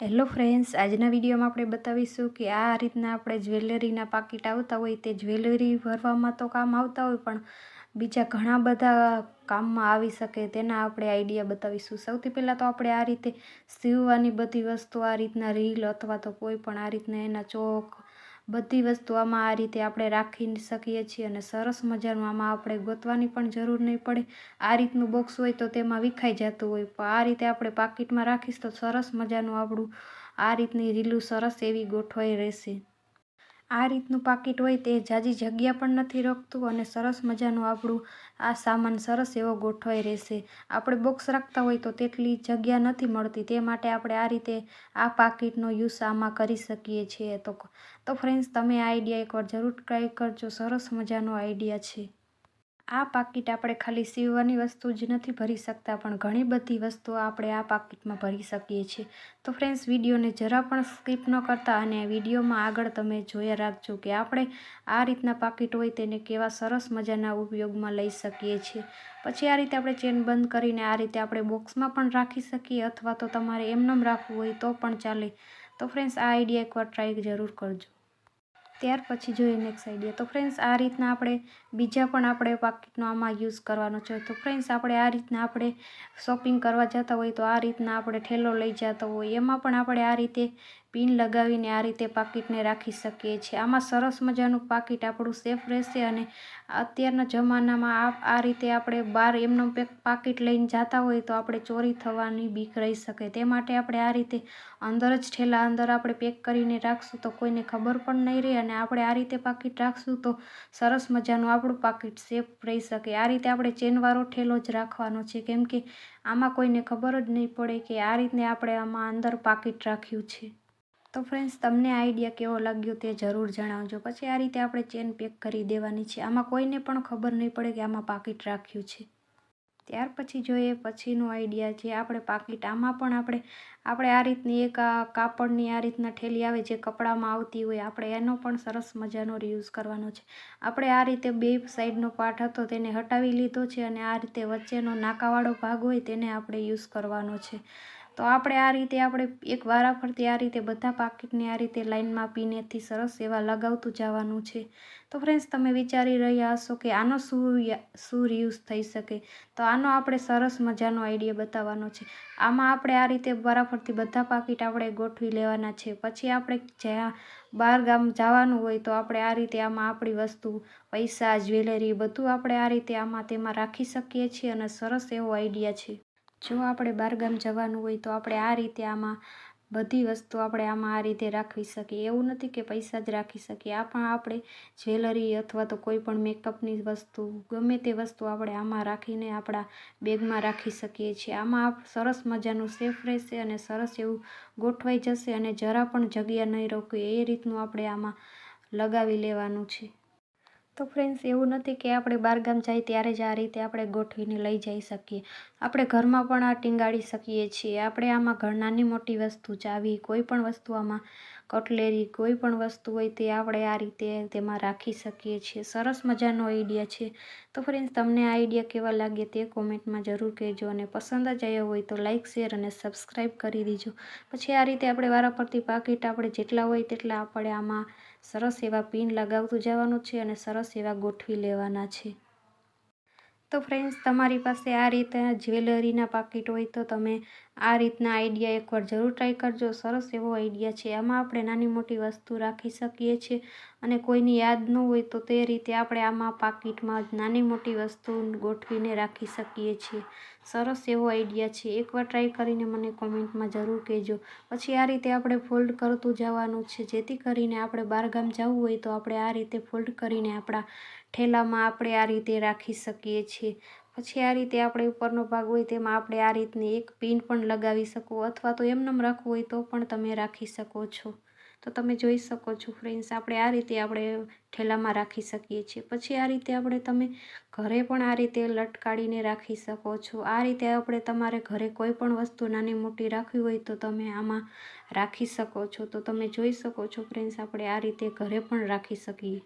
Hello friends, આજના વિડીયોમાં આપણે બતાવીશું કે આ રીતના આપણે જ્વેલરીના પાકીટ આવતા હોય તે જ્વેલરી ભરવામાં તો કામ આવતા હોય, પણ બીજા ઘણા બધા કામમાં આવી શકે તેના આપણે આઈડિયા બતાવીશું. સૌથી પહેલાં તો આપણે આ રીતે સીવવાની બધી વસ્તુ, આ રીતના રીલ અથવા તો કોઈ પણ આ રીતના એના ચોક બધી વસ્તુ આમાં આ રીતે આપણે રાખી શકીએ છીએ અને સરસ મજાનું આમાં આપણે ગોતવાની પણ જરૂર નહીં પડે. આ રીતનું બોક્સ હોય તો તેમાં વિખાઈ જતું હોય. પણ આ રીતે આપણે પાકીટમાં રાખીશ તો સરસ મજાનું આપણું આ રીતની રીલું સરસ એવી ગોઠવાઈ રહેશે. આ રીતનું પાકીટ હોય તે જાજી જગ્યા પણ નથી રાખતું અને સરસ મજાનું આપણું આ સામાન સરસ એવો ગોઠવાઈ રહેશે. આપણે બોક્સ રાખતા હોય તો તેટલી જગ્યા નથી મળતી. તે માટે આપણે આ રીતે આ પાકીટનો યુઝ આમાં કરી શકીએ છીએ. તો તો ફ્રેન્ડ્સ તમે આ આઈડિયા એકવાર જરૂર ટ્રાય કરજો. સરસ મજાનો આઈડિયા છે. આ પાકીટ આપણે ખાલી સીવવાની વસ્તુ જ નથી ભરી શકતા, પણ ઘણી બધી વસ્તુઓ આપણે આ પાકીટમાં ભરી શકીએ છીએ. તો ફ્રેન્ડ્સ વિડીયોને જરા પણ સ્કીપ ન કરતા અને વિડીયોમાં આગળ તમે જોયા રાખજો કે આપણે આ રીતના પાકીટ હોય તેને કેવા સરસ મજાના ઉપયોગમાં લઈ શકીએ છીએ. પછી આ રીતે આપણે ચેન બંધ કરીને આ રીતે આપણે બોક્સમાં પણ રાખી શકીએ અથવા તો તમારે એમનેમ રાખવું હોય તો પણ ચાલે. તો ફ્રેન્ડ્સ આ આઈડિયા એકવાર ટ્રાય જરૂર કરજો. ત્યાર પછી જોઈએ નેક્સ્ટ આઈડિયા તો ફ્રેન્ડ્સ આ રીતના આપણે બીજા પણ આપણે પાકીટનો આમાં યુઝ કરવાનો છે. તો ફ્રેન્ડ્સ આપણે આ રીતના આપણે શોપિંગ કરવા જતા હોય તો આ રીતના આપણે ઠેલો લઈ જતા હોય. એમાં પણ આપણે આ રીતે પિન લગાવીને આ રીતે પાકીટને રાખી શકીએ છીએ. આમાં સરસ મજાનું પાકીટ આપણું સેફ રહેશે અને અત્યારના જમાનામાં આ રીતે આપણે બહાર એમનો પાકીટ લઈને જતા હોય તો આપણે ચોરી થવાની બીક રહી શકે. તે માટે આપણે આ રીતે અંદર જ ઠેલા અંદર આપણે પેક કરીને રાખશું તો કોઈને ખબર પણ નહીં રહે અને આપણે આ રીતે પાકીટ રાખશું તો સરસ મજાનું આપણું પાકીટ સેફ રહી શકે. આ રીતે આપણે ચેનવાળો ઠેલો જ રાખવાનો છે. કેમ કે આમાં કોઈને ખબર જ નહીં પડે કે આ રીતે આપણે આમાં અંદર પાકીટ રાખ્યું છે. તો ફ્રેન્ડ્સ તમને આઈડિયા કેવો લાગ્યો તે જરૂર જણાવજો. પછી આ રીતે આપણે ચેન પેક કરી દેવાની છે. આમાં કોઈને પણ ખબર નહીં પડે કે આમાં પાકીટ રાખ્યું છે. ત્યાર પછી જોઈએ પછીનો આઈડિયા છે આપણે પાકીટ આમાં પણ આપણે આપણે આ રીતની એક કાપડની આ રીતના ઠેલી આવે જે કપડામાં આવતી હોય, આપણે એનો પણ સરસ મજાનો રીયુઝ કરવાનો છે. આપણે આ રીતે બે સાઈડનો પાર્ટ હતો તેને હટાવી લીધો છે અને આ રીતે વચ્ચેનો નાકાવાળો ભાગ હોય તેને આપણે યુઝ કરવાનો છે. તો આપણે આ રીતે આપણે એક વારા ફરતી આ રીતે બધા પાકીટને આ રીતે લાઇનમાં પીનેથી સરસ એવા લગાવતું જવાનું છે. તો ફ્રેન્ડ્સ તમે વિચારી રહ્યા હશો કે આનો શું શું રીયુઝ થઈ શકે? તો આનો આપણે સરસ મજાનો આઈડિયા બતાવવાનો છે. આમાં આપણે આ રીતે વારાફરતી બધા પાકીટ આપણે ગોઠવી લેવાના છે. પછી આપણે જ્યાં બહાર ગામ જવાનું હોય તો આપણે આ રીતે આમાં આપણી વસ્તુ, પૈસા, જ્વેલરી બધું આપણે આ રીતે આમાં તેમાં રાખી શકીએ છીએ અને સરસ એવો આઈડિયા છે. જો આપણે બહારગામ જવાનું હોય તો આપણે આ રીતે આમાં બધી વસ્તુ આપણે આમાં આ રીતે રાખવી શકીએ. એવું નથી કે પૈસા જ રાખી શકીએ. આ પણ આપણે જ્વેલરી અથવા તો કોઈ પણ મેકઅપની વસ્તુ, ગમે તે વસ્તુ આપણે આમાં રાખીને આપણા બેગમાં રાખી શકીએ છીએ. આમાં સરસ મજાનું સેફ રહેશે અને સરસ એવું ગોઠવાઈ જશે અને જરા પણ જગ્યા નહીં રોકે એ રીતનું આપણે આમાં લગાવી લેવાનું છે. તો ફ્રેન્ડ્સ એવું નથી કે આપણે બહારગામ જાય ત્યારે જ આ રીતે આપણે ગોઠવીને લઈ જઈ શકીએ. આપણે ઘરમાં પણ આ ટીંગાડી શકીએ છીએ. આપણે આમાં ઘર નાની મોટી વસ્તુ ચાવી કોઈ પણ વસ્તુ આમાં કટલેરી, કોઈ પણ વસ્તુ હોય તે આપણે આ રીતે તેમાં રાખી શકીએ છીએ. સરસ મજાનો આઈડિયા છે. તો ફ્રેન્ડ્સ તમને આ આઈડિયા કેવા લાગે તે કોમેન્ટમાં જરૂર કહેજો અને પસંદ જ આવ્યો હોય તો લાઇક શેર અને સબસ્ક્રાઈબ કરી દીજો. પછી આ રીતે આપણે વારાફરતી પાકીટ આપણે જેટલા હોય તેટલા આપણે આમાં સરસ એવા પિન લગાવતું જવાનું છે અને સરસ એવા ગોઠવી લેવાના છે. તો ફ્રેન્ડ્સ તમારી પાસે આ રીતે જ્વેલરીના પાકીટ હોય તો તમે આ રીતના આઈડિયા એકવાર જરૂર ટ્રાય કરજો. સરસ એવો આઈડિયા છે. આમાં આપણે નાની મોટી વસ્તુ રાખી શકીએ છીએ અને કોઈની યાદ ન હોય તો તે રીતે આપણે આમાં પાકીટમાં નાની મોટી વસ્તુ ગોઠવીને રાખી શકીએ છીએ. સરસ એવો આઈડિયા છે. એકવાર ટ્રાય કરીને મને કોમેન્ટમાં જરૂર કહેજો. પછી આ રીતે આપણે ફોલ્ડ કરતું જવાનું છે. જેથી કરીને આપણે બહારગામ જવું હોય તો આપણે આ રીતે ફોલ્ડ કરીને આપણા ઠેલામાં આપણે આ રીતે રાખી શકીએ છીએ. પછી આ રીતે આપણે ઉપરનો ભાગ હોય તેમાં આપણે આ રીતની એક પિન પણ લગાવી શકો અથવા તો એમનેમ રાખવું હોય તો પણ તમે રાખી શકો છો. તો તમે જોઈ શકો છો ફ્રેન્ડ્સ, આપણે આ રીતે આપણે ઠેલામાં રાખી શકીએ છીએ. પછી આ રીતે આપણે તમે ઘરે પણ આ રીતે લટકાડીને રાખી શકો છો. આ રીતે આપણે તમારે ઘરે કોઈ પણ વસ્તુ નાની મોટી રાખવી હોય તો તમે આમાં રાખી શકો છો. તો તમે જોઈ શકો છો ફ્રેન્ડ્સ, આપણે આ રીતે ઘરે પણ રાખી શકીએ.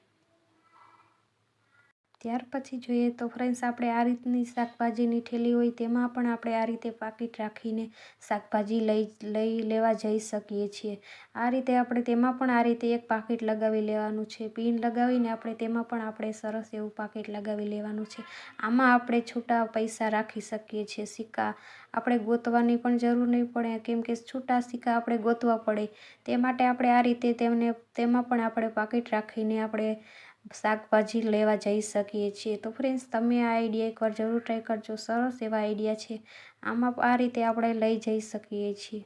ત્યાર પછી જોઈએ તો ફ્રેન્ડ્સ, આપણે આ રીતની શાકભાજીની ઠેલી હોય તેમાં પણ આપણે આ રીતે પાકીટ રાખીને શાકભાજી લઈ લઈ લેવા જઈ શકીએ છીએ. આ રીતે આપણે તેમાં પણ આ રીતે એક પાકીટ લગાવી લેવાનું છે. પિન લગાવીને આપણે તેમાં પણ આપણે સરસ એવું પાકીટ લગાવી લેવાનું છે. આમાં આપણે છૂટા પૈસા રાખી શકીએ છીએ. સિક્કા આપણે ગોતવાની પણ જરૂર નહીં પડે, કેમ કે છૂટા સિક્કા આપણે ગોતવા પડે. તે માટે આપણે આ રીતે તેમને, તેમાં પણ આપણે પાકીટ રાખીને આપણે શાકભાજી લેવા જઈ શકીએ છીએ. તો ફ્રેન્ડ્સ તમે આ આઈડિયા એકવાર જરૂર ટ્રાય કરજો. સરસ એવા આઈડિયા છે. આમાં આ રીતે આપણે લઈ જઈ શકીએ છીએ.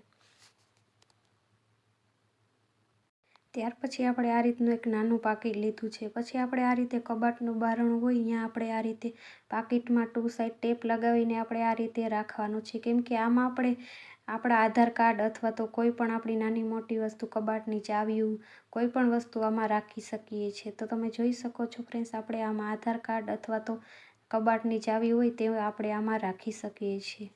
ત્યાર પછી આપણે આ રીતનું એક નાનું પાકીટ લીધું છે. પછી આપણે આ રીતે કબાટનું બારણું હોય અહીંયા આપણે આ રીતે પાકીટમાં ટુ સાઈડ ટેપ લગાવીને આપણે આ રીતે રાખવાનું છે. કેમ કે આમાં આપણે આપણા આધાર કાર્ડ અથવા તો કોઈ પણ આપણી નાની મોટી વસ્તુ કબાટની ચાવીઓ કોઈ પણ વસ્તુ આમાં રાખી શકીએ છીએ. તો તમે જોઈ શકો છો ફ્રેન્ડ્સ આપણે આમાં આધાર કાર્ડ અથવા તો કબાટની ચાવી હોય તે આપણે આમાં રાખી શકીએ છીએ.